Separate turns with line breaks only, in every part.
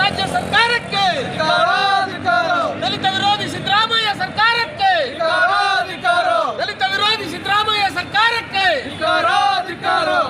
ರಾಜ್ಯ ಸರ್ಕಾರಕ್ಕೆ. ದಲಿತ ವಿರೋಧಿ ಸಿದ್ದರಾಮಯ್ಯ ಸರ್ಕಾರಕ್ಕೆ. ದಲಿತ ವಿರೋಧಿ ಸಿದ್ದರಾಮಯ್ಯ ಸರ್ಕಾರಕ್ಕೆ.
ಸಿದ್ದರಾಮಯ್ಯ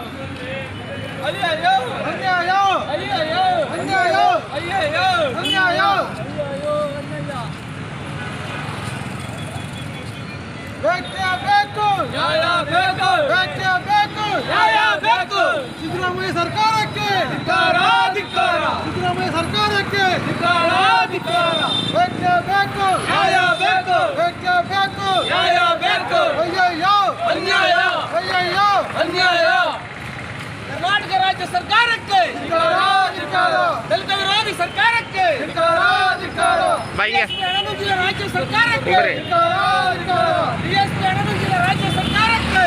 ಅಯ್ಯಯ್ಯೋ
ಕರ್ನಾಟಕ ರಾಜ್ಯ ಸರ್ಕಾರಕ್ಕೆ ದಲಿತ ವಿರೋಧಿ ಸರ್ಕಾರಕ್ಕೆ ಅಣನುಗಿದ ರಾಜ್ಯ ಸರ್ಕಾರಕ್ಕೆ ಬಿಎಸ್ಪಿ ಅಣನುಗಿದ ರಾಜ್ಯ ಸರ್ಕಾರಕ್ಕೆ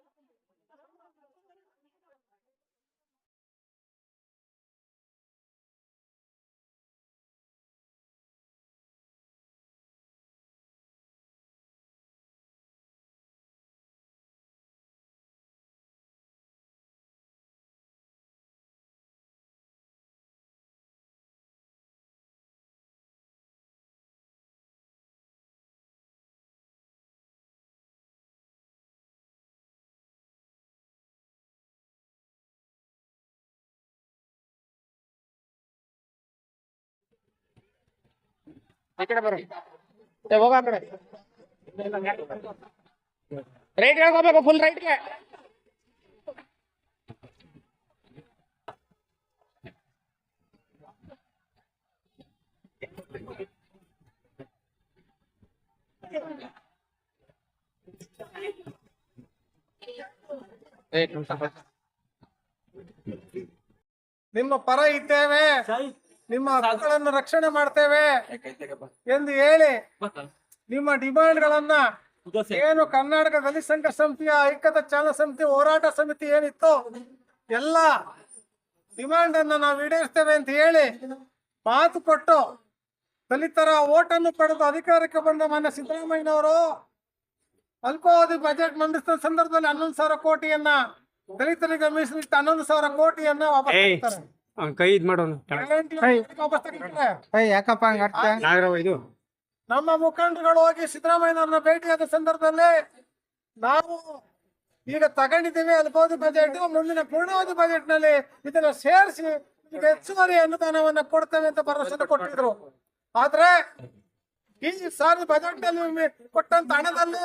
ಈ ಕಡೆ ಬರ್ರಿ ಏ ಹೋಗ ಆ ಕಡೆ. ರೈಟ್ ಹೋಗ್ಬೇಕು ಫುಲ್ ರೈಟ್ಗೆ
ನಿಮ್ಮ ಪರ ಇದ್ದೇವೆ. ನಿಮ್ಮ ಹಕ್ಕುಗಳನ್ನು ರಕ್ಷಣೆ ಮಾಡ್ತೇವೆ. ಎಂದು ಹೇಳಿ ನಿಮ್ಮ ಡಿಮಾಂಡ್ಗಳನ್ನ ಏನು ಕರ್ನಾಟಕ ದಲಿತ ಸಂಘ ಸಮಿತಿಯ ಐಕ್ಯತಾ ಚಾಲನಾ ಸಮಿತಿ ಹೋರಾಟ ಸಮಿತಿ ಏನಿತ್ತು ಎಲ್ಲ ಡಿಮಾಂಡ್ ಅನ್ನ ನಾವು ಈಡೇರಿಸ್ತೇವೆ ಅಂತ ಹೇಳಿ ಮಾತು ಕೊಟ್ಟು ದಲಿತರ ಓಟನ್ನು ಪಡೆದು ಅಧಿಕಾರಕ್ಕೆ ಬಂದ ಮಾನ್ಯ ಸಿದ್ದರಾಮಯ್ಯನವರು ಅಲ್ಪಾವಧಿ ಬಜೆಟ್ ಮಂಡಿಸಿದ ಸಂದರ್ಭದಲ್ಲಿ ಹನ್ನೊಂದು ಸಾವಿರ ಕೋಟಿಯನ್ನ ದಲಿತರಿಗೆ ಮೀಸಲಿಟ್ಟು ಹನ್ನೊಂದು ಸಾವಿರ ಕೋಟಿಯನ್ನ ವಾಪಸ್ ಕೊಡ್ತಾರೆ.
ಅವ್ನ್ ಕೈ ಇದ್ ಮಾಡೋನು.
ಯಾಕಪ್ಪ ಹಂಗ
ನಾಗರಾವ್ ಇದು.
ನಮ್ಮ ಮುಖಂಡರುಗಳು ಹೋಗಿ ಸಿದ್ದರಾಮಯ್ಯನವ್ರನ್ನ ಭೇಟಿಯಾದ ಸಂದರ್ಭದಲ್ಲಿ ನಾವು ಈಗ ತಗೊಂಡಿದ್ದೀವಿ ಅಲ್ಪಾವಧಿ ಬಜೆಟ್ ಮುಂದಿನ ಪೂರ್ಣಾವಧಿ ಬಜೆಟ್ನಲ್ಲಿ ಇದನ್ನ ಸೇರಿಸಿ ಈಗ ಹೆಚ್ಚುವರಿ ಅನುದಾನವನ್ನ ಕೊಡ್ತೇವೆ ಅಂತ ಭರವಸೆ ಕೊಟ್ಟಿದ್ರು. ಆದ್ರೆ ಈ ಸಾರಿ ಬಜೆಟ್ನಲ್ಲಿ ಮಿ- ಕೊಟ್ಟಂತ ಹಣದಲ್ಲಿ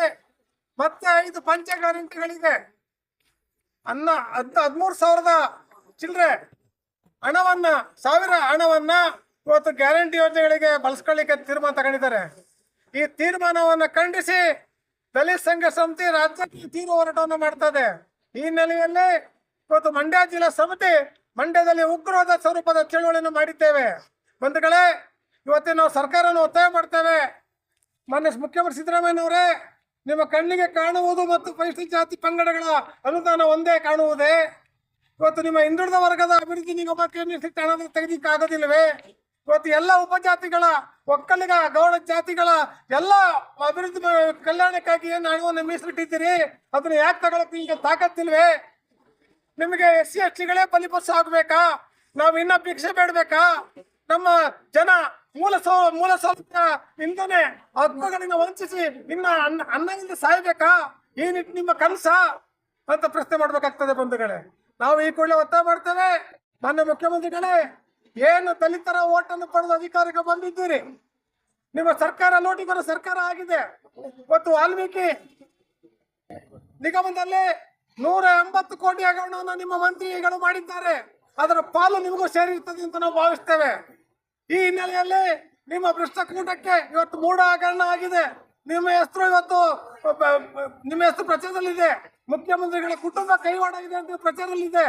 ಮತ್ತೆ ಐದು ಪಂಚ ಗ್ಯಾರಂಟಿಗಳಿದೆ ಅನ್ನ ಹದ್ ಹದಿಮೂರು ಸಾವಿರದ ಚಿಲ್ಲರೆ ಹಣವನ್ನ, ಸಾವಿರ ಹಣವನ್ನ ಇವತ್ತು ಗ್ಯಾರಂಟಿ ಯೋಜನೆಗಳಿಗೆ ಬಳಸ್ಕೊಳ್ಳಿಕ್ಕೆ ತೀರ್ಮಾನ ತಗೊಂಡಿದ್ದಾರೆ. ಈ ತೀರ್ಮಾನವನ್ನು ಖಂಡಿಸಿ ದಲಿತ ಸಂಘ ಸಮಿತಿ ರಾಜ್ಯಕ್ಕೆ ತೀವ್ರ ಹೋರಾಟವನ್ನು ಮಾಡ್ತದೆ ಈ ಹಿನ್ನೆಲೆಯಲ್ಲಿ ಇವತ್ತು ಮಂಡ್ಯ ಜಿಲ್ಲಾ ಸಮಿತಿ ಮಂಡ್ಯದಲ್ಲಿ ಉಗ್ರವಾದ ಸ್ವರೂಪದ ಚಳುವಳಿಯನ್ನು ಮಾಡಿದ್ದೇವೆ. ಬಂಧುಗಳೇ, ಇವತ್ತಿನ ನಾವು ಸರ್ಕಾರವನ್ನು ಒತ್ತಾಯ ಮಾಡ್ತೇವೆ. ಮಾನ್ಯ ಮುಖ್ಯಮಂತ್ರಿ ಸಿದ್ದರಾಮಯ್ಯನವರೇ, ನಿಮ್ಮ ಕಣ್ಣಿಗೆ ಕಾಣುವುದು ಮತ್ತು ಪರಿಶಿಷ್ಟ ಜಾತಿ ಪಂಗಡಗಳ ಅನುದಾನ ಒಂದೇ ಕಾಣುವುದೇ. ಇವತ್ತು ನಿಮ್ಮ ಹಿಂದುಳಿದ ವರ್ಗದ ಅಭಿವೃದ್ಧಿ ನಿಗಮಕ್ಕೆ ನಿಶ್ಚಿತ ತೆಗೆದಿಕ್ಕೆ ತೆಗೆದಿಕ್ಕಾಗೋದಿಲ್ಲವೇ ಇವತ್ತು ಎಲ್ಲ ಉಪಜಾತಿಗಳ, ಒಕ್ಕಲಿಗ, ಗೌಡ ಜಾತಿಗಳ ಎಲ್ಲ ಅಭಿವೃದ್ಧಿ ಕಲ್ಯಾಣಕ್ಕಾಗಿ ಏನು ಹಣವನ್ನು ಮೀಸಲಿಟ್ಟಿದ್ದೀರಿ? ಅದನ್ನ ಯಾಕೆ ತಗೊಳಕ್ಕೆ ಈಗ ತಾಕತ್ತಿಲ್ವೇ? ನಿಮಗೆ ಎಸ್ ಸಿ ಎಸ್ ಟಿಗಳೇ ಬಲಿಪಸ್ ಆಗ್ಬೇಕಾ? ನಾವು ಇನ್ನ ಭಿಕ್ಷೆ ಬೇಡಬೇಕಾ? ನಮ್ಮ ಜನ ಮೂಲ ಸೌ, ಮೂಲ ಸೌಲಭ್ಯ ಇಂದನೆ ಹಕ್ಕುಗಳಿಂದ ವಂಚಿಸಿ ಇನ್ನ ಅನ್ನ, ಅನ್ನದಿಂದ ಸಾಯ್ಬೇಕಾ? ಈ ನಿಮ್ಮ ಕನಸ? ಅಂತ ಪ್ರಶ್ನೆ ಮಾಡ್ಬೇಕಾಗ್ತದೆ ಬಂಧುಗಳೇ. ನಾವು ಈ ಕೂಡಲೇ ಒತ್ತಾಯ ಮಾಡ್ತೇವೆ. ಮಾನ್ಯ ಮುಖ್ಯಮಂತ್ರಿಗಳೇ ಏನು ದಲಿತರ ಓಟನ್ನು ಪಡೆದು ಅಧಿಕಾರಕ್ಕೆ ಬಂದಿದ್ದೀರಿ? ನಿಮ್ಮ ಸರ್ಕಾರ ಲೋಟಿ ಸರ್ಕಾರ ಆಗಿದೆ. ಇವತ್ತು ವಾಲ್ಮೀಕಿ ನಿಗಮದಲ್ಲಿ ನೂರ ಎಂಬತ್ತು ಕೋಟಿ ಹಗರಣವನ್ನು ನಿಮ್ಮ ಮಂತ್ರಿಗಳು ಮಾಡಿದ್ದಾರೆ. ಅದರ ಪಾಲು ನಿಮಗೂ ಸೇರಿರ್ತದೆ ಅಂತ ನಾವು ಭಾವಿಸ್ತೇವೆ. ಈ ಹಿನ್ನೆಲೆಯಲ್ಲಿ ನಿಮ್ಮ ಭ್ರಷ್ಟಕೂಟಕ್ಕೆ ಇವತ್ತು ಮೂಢ ಹಗರಣ ಆಗಿದೆ. ನಿಮ್ಮ ಹೆಸರು ಇವತ್ತು ನಿಮ್ಮ ಹೆಸರು ಪ್ರಚಾರದಲ್ಲಿದೆ. ಮುಖ್ಯಮಂತ್ರಿಗಳ ಕುಟುಂಬ ಕೈವಾಡಾಗಿದೆ ಅಂತ ಪ್ರಚಾರದಲ್ಲಿದೆ.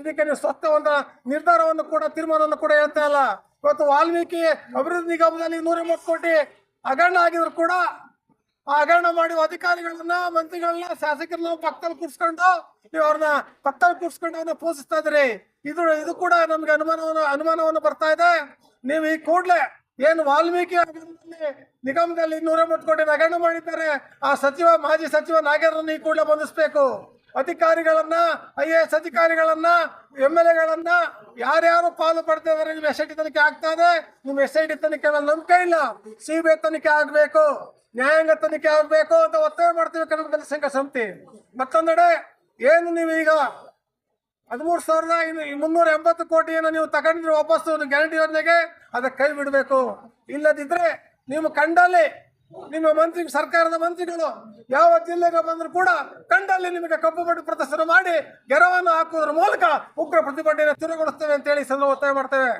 ಇದಕ್ಕೆ ನೀವು ಒಂದು ನಿರ್ಧಾರವನ್ನು ಕೂಡ, ತೀರ್ಮಾನವನ್ನು ಕೂಡ ಹೇಳ್ತಾ ಇಲ್ಲ ಇವತ್ತು ವಾಲ್ಮೀಕಿ ಅಭಿವೃದ್ಧಿ ನಿಗಮದಲ್ಲಿ ನೂರ ಎಂಬತ್ತು ಕೋಟಿ ಹಗರಣ ಆಗಿದ್ರು ಕೂಡ ಆ ಹಗರಣ ಮಾಡಿರುವ ಅಧಿಕಾರಿಗಳನ್ನ, ಮಂತ್ರಿಗಳನ್ನ, ಶಾಸಕರನ್ನ ಪಕ್ಕದಲ್ಲಿ ಕೂರಿಸ್ಕೊಂಡು ನೀವು ಅವ್ರನ್ನ ಪಕ್ಕದಲ್ಲಿ ಕೂರಿಸ್ಕೊಂಡು ಅವ್ರನ್ನ ಪೋಷಿಸ್ತಾ ಇದ್ರಿ ಇದು ಇದು ಕೂಡ ನಮ್ಗೆ ಅನುಮಾನವನ್ನು ಅನುಮಾನವನ್ನು ಬರ್ತಾ ಇದೆ. ನೀವು ಈ ಕೂಡಲೇ ಏನು ವಾಲ್ಮೀಕಿ ನಿಗಮದಲ್ಲಿ ಇನ್ನೂರ ಮೂವತ್ತು ಕೋಟಿ ಹಗರಣ ಮಾಡಿದ್ದಾರೆ. ಆ ಸಚಿವ, ಮಾಜಿ ಸಚಿವ ನಾಗೇರನ್ನು ಈ ಕೂಡಲೇ ಬಂಧಿಸಬೇಕು. ಅಧಿಕಾರಿಗಳನ್ನ, ಐ ಎ ಎಸ್ ಅಧಿಕಾರಿಗಳನ್ನ ಎಂ ಎಲ್ ಎಗಳನ್ನ ಯಾರ್ಯಾರು ಪಾಲು ಪಡ್ತಾ ಇದಾರೆ ಎಸ್ ಐ ಟಿ ತನಿಖೆ ಆಗ್ತಾ ಇದೆ. ನಿಮ್ಮ ಎಸ್ ಐ ಟಿ ತನಿಖೆ ಮೇಲೆ ನಂಬಿಕೆ ಇಲ್ಲ. ಸಿ ಬಿ ಐ ತನಿಖೆ ಆಗಬೇಕು. ನ್ಯಾಯಾಂಗ ತನಿಖೆ ಆಗಬೇಕು ಅಂತ ಒತ್ತಾಯ ಮಾಡ್ತೀವಿ ಕನ್ನಡ ಸಂಘ ಸಮಿತಿ. ಮತ್ತೊಂದೆಡೆ, ಏನು ನೀವು ಈಗ ಹದಿಮೂರು ಸಾವಿರದ ಮುನ್ನೂರ ಎಂಬತ್ತು ಕೋಟಿಯನ್ನು ನೀವು ತಗೊಂಡಿದ್ರೆ ವಾಪಸ್ಸು ಗ್ಯಾರಂಟಿ ಯೋಜನೆಗೆ ಅದಕ್ಕೆ ಕೈ ಬಿಡಬೇಕು. ಇಲ್ಲದಿದ್ರೆ ನಿಮ್ಮ ಕಂಡಲ್ಲಿ ನಿಮ್ಮ ಮಂತ್ರಿ ಸರ್ಕಾರದ ಮಂತ್ರಿಗಳು ಯಾವ ಜಿಲ್ಲೆಗೆ ಬಂದರೂ ಕೂಡ ಕಂಡಲ್ಲಿ ನಿಮಗೆ ಕಪ್ಪು ಬಡ್ಡಿ ಪ್ರದರ್ಶನ ಮಾಡಿ ಗೆರವನ್ನು ಹಾಕುವುದರ ಮೂಲಕ ಉಗ್ರ ಪ್ರತಿಭಟನೆ ತೀವ್ರಗೊಳಿಸ್ತೇವೆ ಅಂತೇಳಿ ಸಂದರ್ಭ ಒತ್ತಾಯ ಮಾಡ್ತೇವೆ.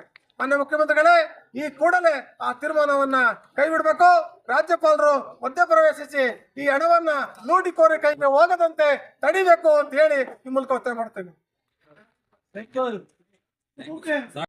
ಮಾನ್ಯ ಮುಖ್ಯಮಂತ್ರಿಗಳೇ, ಈ ಕೂಡಲೇ ಆ ತೀರ್ಮಾನವನ್ನ ಕೈ ಬಿಡಬೇಕು. ರಾಜ್ಯಪಾಲರು ಮಧ್ಯಪ್ರವೇಶಿಸಿ ಈ ಹಣವನ್ನ ಲೂಟಿಕೋರಿ ಕೈಗೆ ಹೋಗದಂತೆ ತಡಿಬೇಕು ಅಂತ ಹೇಳಿ ಈ ಮೂಲಕ ಒತ್ತಾಯ ಮಾಡ್ತೇನೆ Thank you. Okay.